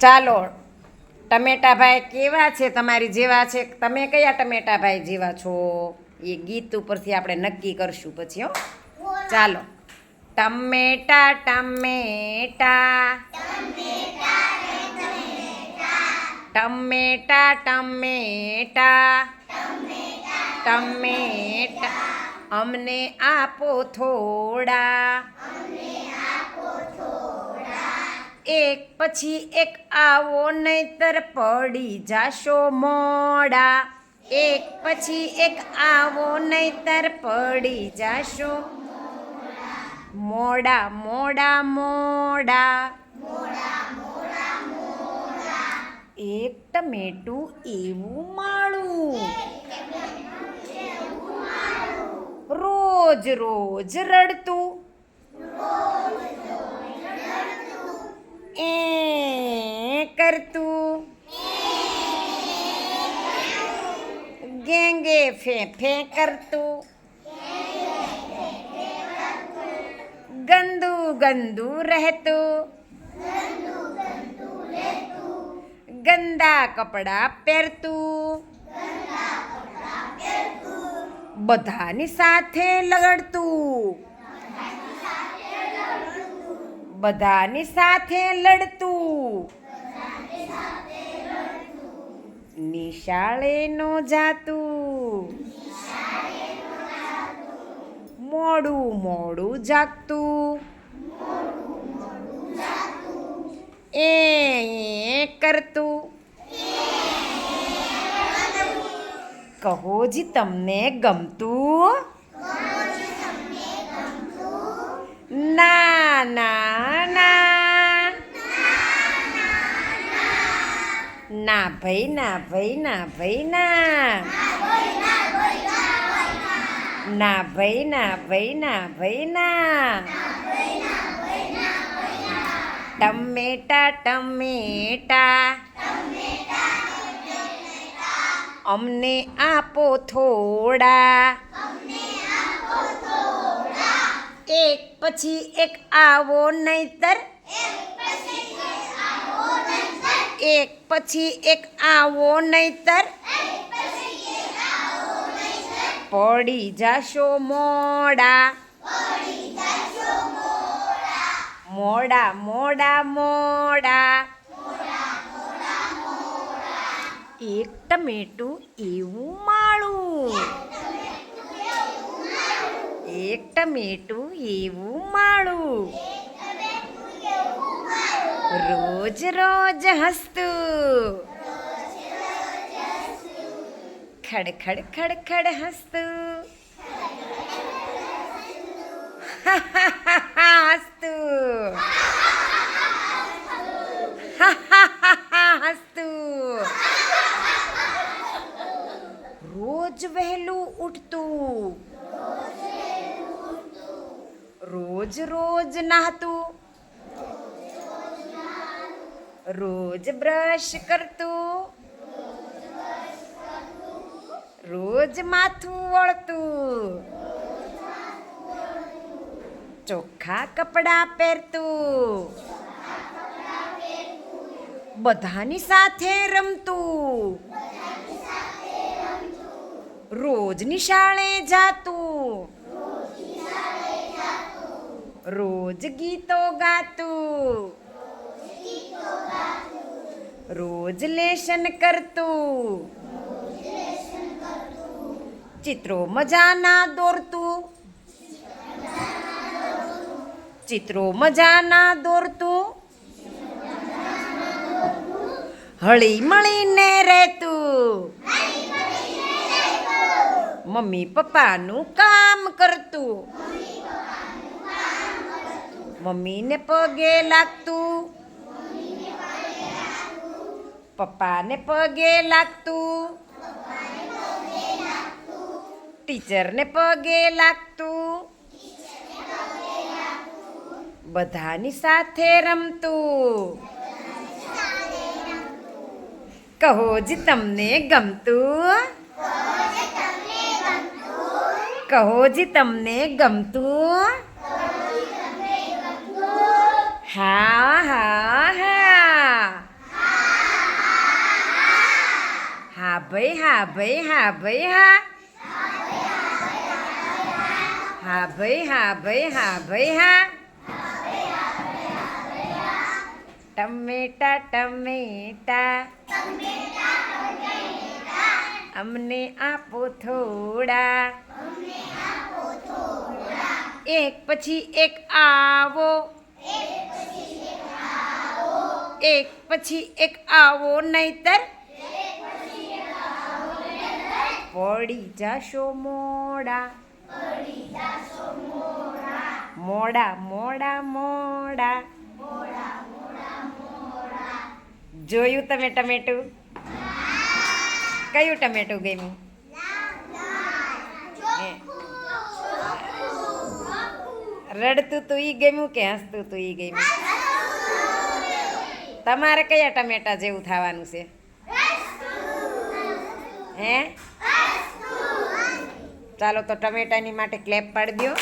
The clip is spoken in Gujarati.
ચાલો, ટમેટાભાઈ કેવા છે તમારી જેવા છે? તમે કયા ટમેટાભાઈ જેવા છો? એ ગીત ઉપરથી આપણે નક્કી કરશું પછી, હો. ચાલો. ટમેટા ટમેટા. ટમેટા ટમેટા. ટમેટા. અમને આપો થોડા. એક, પછી એક આવો નહીતર પડી જાશો મોડા. એક, પછી એક આવો નહીતર પડી જાશો મોડા મોડા મોડા. એક ટમેટું એવું માળું. રોજ રોજ રડતું એ કરતું? ગેંગે ફે ફે કરતું? ગંદુ ગંદુ રહેતું? ગંદા કપડાં પહેરતું? બધાની સાથે લડતું? બધાની સાથે લડતું? નિશાળે જાતું મોડું મોડું જાગતું. એ કરતું. કહો જી તમને ગમતું? ના ના ના ભાઈ ના ભાઈ ના ભાઈ, ના. ના ભાઈ ના ભાઈ ના ભાઈ, ના. ટમેટા ટમેટા. અમને આપો થોડા. એક પછી એક આવો નહીતર એક પછી એક આવો નહીતર પડી જાશો મોડા મોડા મોડા મોડા એક ટમેટું એવું માળું એક ટમેટું એવું માળું રોજ રોજ હસતું. ખડ ખડ ખડ ખડ હસતું હસતું હસતું રોજ વહેલું ઉઠતું. રોજ રોજ નાહતું. રોજ બ્રશ કરતું. રોજ માથું વળતું ચોખ્ખા કપડાં પહેરતું. બધાની સાથે રમતું. રોજ નિશાળે જાતું. રોજ ગીતો ગાતું. રોજ લેશન કરતું. ચિત્રો મજાના દોરતું. ચિત્રો મજાના દોરતું. હળી મળીને રહેતું. મમ્મી પપ્પાનું કામ કરતું. મમ્મીને પગે લાગતું. પપ્પાને પગે લાગતું ટીચરને પગે લાગતું બધાની સાથે રમતું કહો જ તમને ગમતું કહો જ તમને ગમતું હા હા હા ભાઈ હા ભાઈ હા. ભાઈ હા હા ભાઈ હા. ભાઈ હા ભાઈ હા ટમેટા ટમેટા. અમને આપો થોડા. એક પછી એક આવો. એક પછી એક આવો નહીતર પડી જાશો મોડા. મોડા. મોડા મોડા જોયું તમે ટમેટું? કયું ટમેટું ગમ્યું. રડતું તું ઈ ગમ્યું કે હસતું તું ઈ ગમ્યું? તમારે કયા ટમેટા જેવું થવાનું છે? હે? ચાલો તો ટમેટાની માટે ક્લેપ પાડી દો